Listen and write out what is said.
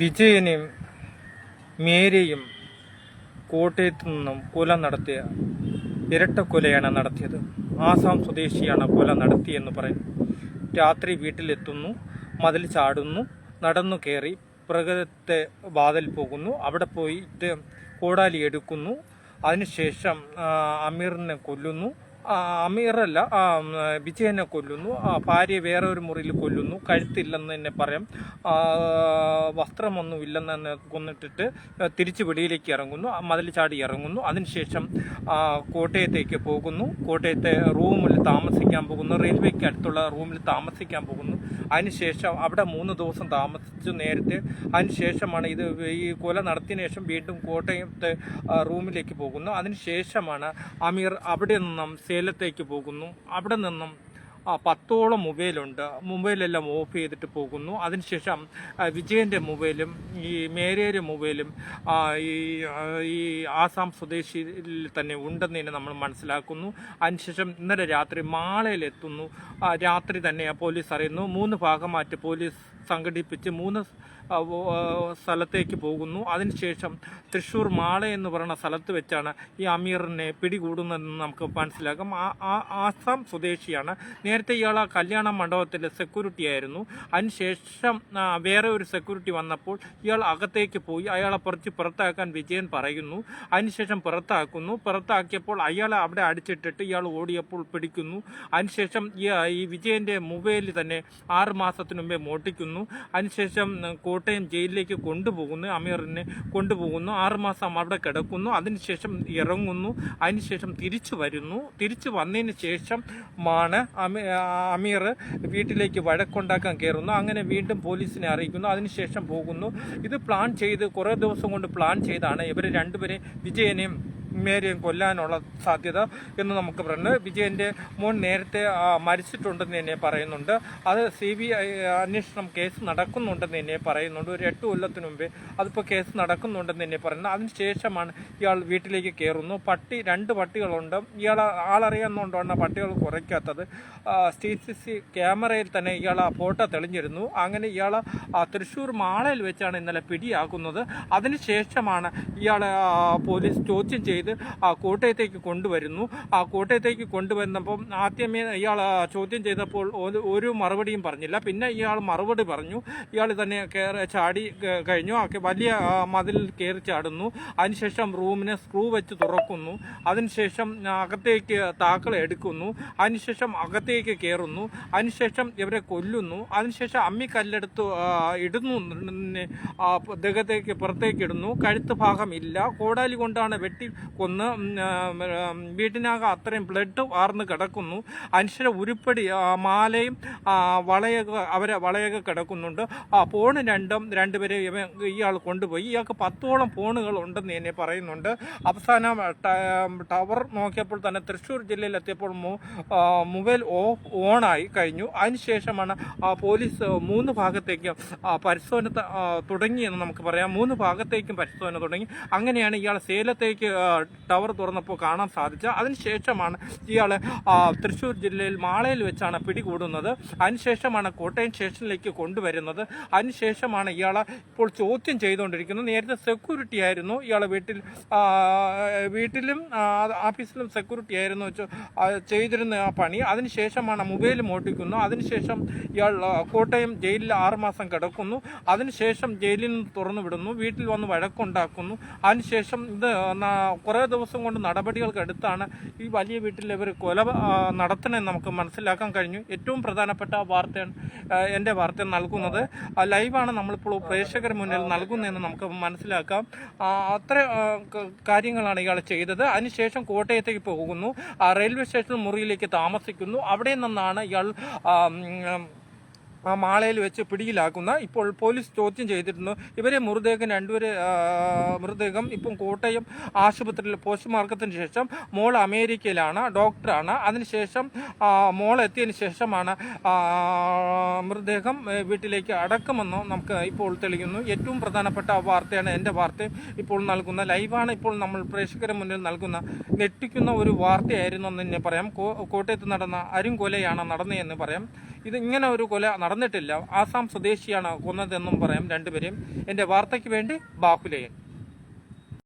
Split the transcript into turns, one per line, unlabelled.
വിജയനെയും മേരിയും കോട്ടയത്തു നിന്നും കൊല നടത്തിയ ഇരട്ട കൊലയാണ് നടത്തിയത്. ആസാം സ്വദേശിയാണ് കൊല നടത്തിയെന്ന് പറയുന്നു രാത്രി വീട്ടിലെത്തുന്നു മതിൽ ചാടുന്നു നടന്നു കയറി പ്രകൃതത്തെ വാതിൽ പോകുന്നു. അവിടെ പോയിട്ട് കോടാലി എടുക്കുന്നു. അതിനുശേഷം അമീറിനെ കൊല്ലുന്നു. അമീറല്ല വിജയനെ കൊല്ലുന്നു. ഭാര്യ വേറെ ഒരു മുറിയിൽ കൊല്ലുന്നു. കഴുത്തില്ലെന്ന് തന്നെ പറയാം. വസ്ത്രമൊന്നും ഇല്ലെന്ന് തന്നെ കൊന്നിട്ടിട്ട് തിരിച്ച് വെളിയിലേക്ക് ഇറങ്ങുന്നു. മതിൽ ചാടി ഇറങ്ങുന്നു. അതിനുശേഷം കോട്ടയത്തേക്ക് പോകുന്നു. കോട്ടയത്തെ റൂമിൽ താമസിക്കാൻ പോകുന്നു. റെയിൽവേക്ക് അടുത്തുള്ള റൂമിൽ താമസിക്കാൻ പോകുന്നു. അതിനുശേഷം അവിടെ മൂന്ന് ദിവസം താമസിച്ചു നേരത്തെ അതിനുശേഷമാണ് ഇത് ഈ കൊല നടത്തിയതിനു ശേഷം വീണ്ടും കോട്ടയത്തെ റൂമിലേക്ക് പോകുന്നു. അതിനുശേഷമാണ് അമീർ അവിടെ നിന്നും സേലത്തേക്ക് പോകുന്നു. അവിടെ നിന്നും പത്തോളം മൊബൈലുണ്ട്. മൊബൈലെല്ലാം ഓഫ് ചെയ്തിട്ട് പോകുന്നു. അതിനുശേഷം വിജയന്റെ മൊബൈലും ഈ മേരയുടെ മൊബൈലും ഈ ഈ ആസാം സ്വദേശിയിൽ തന്നെ ഉണ്ടെന്ന് തന്നെ നമ്മൾ മനസ്സിലാക്കുന്നു. അതിനുശേഷം ഇന്നലെ രാത്രി മാളയിലെത്തുന്നു. രാത്രി തന്നെ പോലീസ് അറിയുന്നു. മൂന്ന് ഭാഗമായിട്ട് പോലീസ് സംഘടിപ്പിച്ച് മൂന്ന് സ്ഥലത്തേക്ക് പോകുന്നു. അതിനുശേഷം തൃശ്ശൂർ മാള എന്ന് പറയുന്ന സ്ഥലത്ത് വെച്ചാണ് ഈ അമീറിനെ പിടികൂടുന്നതെന്ന് നമുക്ക് മനസ്സിലാക്കാം. ആസാം സ്വദേശിയാണ്. നേരത്തെ ഇയാൾ ആ കല്യാണ മണ്ഡപത്തിലെ സെക്യൂരിറ്റി ആയിരുന്നു. അതിനുശേഷം വേറെ ഒരു സെക്യൂരിറ്റി വന്നപ്പോൾ ഇയാൾ അകത്തേക്ക് പോയി അയാളെ പറിച്ച് പുറത്താക്കാൻ വിജയൻ പറയുന്നു. അതിനുശേഷം പുറത്താക്കുന്നു. പുറത്താക്കിയപ്പോൾ അയാളെ അവിടെ അടിച്ചിട്ടിട്ട് ഇയാൾ ഓടിയപ്പോൾ പിടിക്കുന്നു. അതിനുശേഷം ഈ വിജയന്റെ മൊബൈലിൽ തന്നെ ആറ് മാസത്തിനു മുമ്പേ മോട്ടിക്കുന്നു അതിനുശേഷം കോട്ടയം ജയിലിലേക്ക് കൊണ്ടുപോകുന്നു അമീറിനെ കൊണ്ടുപോകുന്നു ആറുമാസം അവിടെ കിടക്കുന്നു അതിനുശേഷം ഇറങ്ങുന്നു അതിനുശേഷം തിരിച്ചു വരുന്നു. തിരിച്ചു വന്നതിന് ശേഷം അമീർ വീട്ടിലേക്ക് വഴക്കുണ്ടാക്കാൻ കയറുന്നു. അങ്ങനെ വീണ്ടും പോലീസിനെ അറിയിക്കുന്നു. അതിനുശേഷം പോകുന്നു. ഇത് പ്ലാൻ ചെയ്ത് കുറേ ദിവസം കൊണ്ട് പ്ലാൻ ചെയ്താണ് ഇവർ രണ്ടുപേരെ വിജയനെയും മേരെയും കൊല്ലാനുള്ള സാധ്യത എന്ന് നമുക്ക് പറയുന്നത് വിജയന്റെ മോൻ നേരത്തെ മരിച്ചിട്ടുണ്ടെന്ന് തന്നെ പറയുന്നുണ്ട്. അത് സി ബി ഐ അന്വേഷണം കേസ് നടക്കുന്നുണ്ടെന്ന് തന്നെ പറയുന്നുണ്ട്. ഒരു എട്ട് കൊല്ലത്തിന് മുമ്പേ അതിപ്പോൾ കേസ് നടക്കുന്നുണ്ടെന്ന് തന്നെ പറയുന്നത് അതിനുശേഷമാണ് ഇയാൾ വീട്ടിലേക്ക് കയറുന്നു പട്ടി രണ്ട് പട്ടികളുണ്ട്. ഇയാൾ ആളറിയാവുന്നതുകൊണ്ടാണ് പട്ടികൾ കുറയ്ക്കാത്തത്. സി സി സി ക്യാമറയിൽ തന്നെ ഇയാൾ ആ ഫോട്ടോ തെളിഞ്ഞിരുന്നു. അങ്ങനെ ഇയാൾ തൃശ്ശൂർ മാളയിൽ വെച്ചാണ് ഇന്നലെ പിടിയാക്കുന്നത് അതിനുശേഷമാണ് ഇയാൾ പോലീസ് ചോദ്യം ചെയ്ത് ആ കോട്ടയത്തേക്ക് കൊണ്ടുവരുന്നു. ആ കോട്ടയത്തേക്ക് കൊണ്ടുവന്നപ്പം ആദ്യമേ ഇയാൾ ചോദ്യം ചെയ്തപ്പോൾ ഒരു- മറുപടിയും പറഞ്ഞില്ല. പിന്നെ ഇയാൾ മറുപടി പറഞ്ഞു. ഇയാൾ തന്നെ കയറി ചാടി കഴിഞ്ഞു. വലിയ മതിലിൽ കയറി ചാടുന്നു. അതിനുശേഷം റൂമിനെ സ്ക്രൂ വെച്ച് തുറക്കുന്നു. അതിനുശേഷം അകത്തേക്ക് താക്കൾ എടുക്കുന്നു. അതിനുശേഷം അകത്തേക്ക് കയറുന്നു അതിനുശേഷം ഇവരെ കൊല്ലുന്നു. അതിനുശേഷം അമ്മി കല്ലെടുത്ത് ഇടുന്നു. ദേഹത്തേക്ക് പുറത്തേക്ക് ഇടുന്നു. കഴുത്ത് ഭാഗം ഇല്ല. കോടാലി കൊണ്ടാണ് വെട്ടി കൊന്ന് വീട്ടിനകം അത്രയും ബ്ലഡ് വാർന്ന് കിടക്കുന്നു. അനുശ്വര ഉരുപ്പടി മാലയും വളയൊക്കെ അവരെ വളയൊക്കെ കിടക്കുന്നുണ്ട്. ആ ഫോണ് രണ്ടും രണ്ടുപേരെ ഇവൻ ഇയാൾ കൊണ്ടുപോയി. ഇയാൾക്ക് പത്തോളം ഫോണുകൾ ഉണ്ടെന്ന് എന്നെ പറയുന്നുണ്ട്. അവസാനം ടവർ നോക്കിയപ്പോൾ തന്നെ തൃശ്ശൂർ ജില്ലയിൽ എത്തിയപ്പോൾ മൊബൈൽ ഓഫ് ഓണായി കഴിഞ്ഞു. അതിനുശേഷമാണ് പോലീസ് മൂന്ന് ഭാഗത്തേക്കും പരിശോധന തുടങ്ങിയെന്ന് നമുക്ക് പറയാം. മൂന്ന് ഭാഗത്തേക്കും പരിശോധന തുടങ്ങി. അങ്ങനെയാണ് ഇയാൾ സേലത്തേക്ക് ടവർ തുറന്നപ്പോൾ കാണാൻ സാധിച്ചത് അതിനുശേഷമാണ് ഇയാൾ തൃശ്ശൂർ ജില്ലയിൽ മാളയിൽ വെച്ചാണ് പിടികൂടുന്നത്. അതിനുശേഷമാണ് കോട്ടയം സ്റ്റേഷനിലേക്ക് കൊണ്ടുവരുന്നത്. അതിനുശേഷമാണ് ഇയാളെ ഇപ്പോൾ ചോദ്യം ചെയ്തുകൊണ്ടിരിക്കുന്നത്. നേരത്തെ സെക്യൂരിറ്റി ആയിരുന്നു ഇയാളെ വീട്ടിൽ വീട്ടിലും ഓഫീസിലും സെക്യൂരിറ്റി ആയിരുന്നു ചെയ്തിരുന്ന ആ പണി. അതിനുശേഷമാണ് മൊബൈൽ മോട്ടിക്കുന്നു അതിനുശേഷം ഇയാൾ കോട്ടയം ജയിലിൽ ആറുമാസം കിടക്കുന്നു. അതിനുശേഷം ജയിലിൽ നിന്ന് തുറന്നു വിടുന്നു വീട്ടിൽ വന്ന് വഴക്കുണ്ടാക്കുന്നു. അതിനുശേഷം ഇത് കുറേ ദിവസം കൊണ്ട് നടപടികൾക്ക് അടുത്താണ് ഈ വലിയ വീട്ടിൽ ഇവർ കൊല നടത്തണമെന്ന് നമുക്ക് മനസ്സിലാക്കാൻ കഴിഞ്ഞു. ഏറ്റവും പ്രധാനപ്പെട്ട വാർത്തയാണ് എന്റെ വാർത്ത നൽകുന്നത്. ലൈവാണ് നമ്മളിപ്പോൾ പ്രേക്ഷകർ മുന്നിൽ നൽകുന്നതെന്ന് നമുക്ക് മനസ്സിലാക്കാം. അത്ര കാര്യങ്ങളാണ് ഇയാൾ ചെയ്തത്. അതിനുശേഷം കോട്ടയത്തേക്ക് പോകുന്നു. റെയിൽവേ സ്റ്റേഷൻ മുറിയിലേക്ക് താമസിക്കുന്നു. അവിടെ നിന്നാണ് ഇയാൾ മാളയിൽ വെച്ച് പിടിയിലാക്കുന്ന ഇപ്പോൾ പോലീസ് ചോദ്യം ചെയ്തിരുന്നു. ഇവരെ മൃതദേഹം രണ്ടുപേരെ ആ, മൃതദേഹം ഇപ്പം കോട്ടയം ആശുപത്രിയിൽ പോസ്റ്റ്മാർക്കത്തിന് ശേഷം മോൾ അമേരിക്കയിലാണ് ഡോക്ടറാണ്. അതിനുശേഷം ആ, മോൾ എത്തിയതിന് ശേഷമാണ് ആ, മൃതദേഹം വീട്ടിലേക്ക് അടക്കമെന്ന് നമുക്ക് ഇപ്പോൾ തെളിയുന്നു. ഏറ്റവും പ്രധാനപ്പെട്ട വാർത്തയാണ് എന്റെ വാർത്തയും ഇപ്പോൾ നൽകുന്ന ലൈവാണ് ഇപ്പോൾ നമ്മൾ പ്രേക്ഷകരുടെ മുന്നിൽ നൽകുന്ന ഞെട്ടിക്കുന്ന ഒരു വാർത്തയായിരുന്നു എന്ന് തന്നെ പറയാം. കോട്ടയത്ത് നടന്ന അരുംകൊലയാണ് നടന്നതെന്ന് പറയാം. ഇത് ഇങ്ങനെ ഒരു കൊല നടന്നിട്ടില്ല. ആസാം സ്വദേശിയാണ് കൊന്നതെന്നും പറയാം. രണ്ടുപേരെയും. എന്റെ വാർത്തയ്ക്ക് വേണ്ടി ബാഹുലയൻ.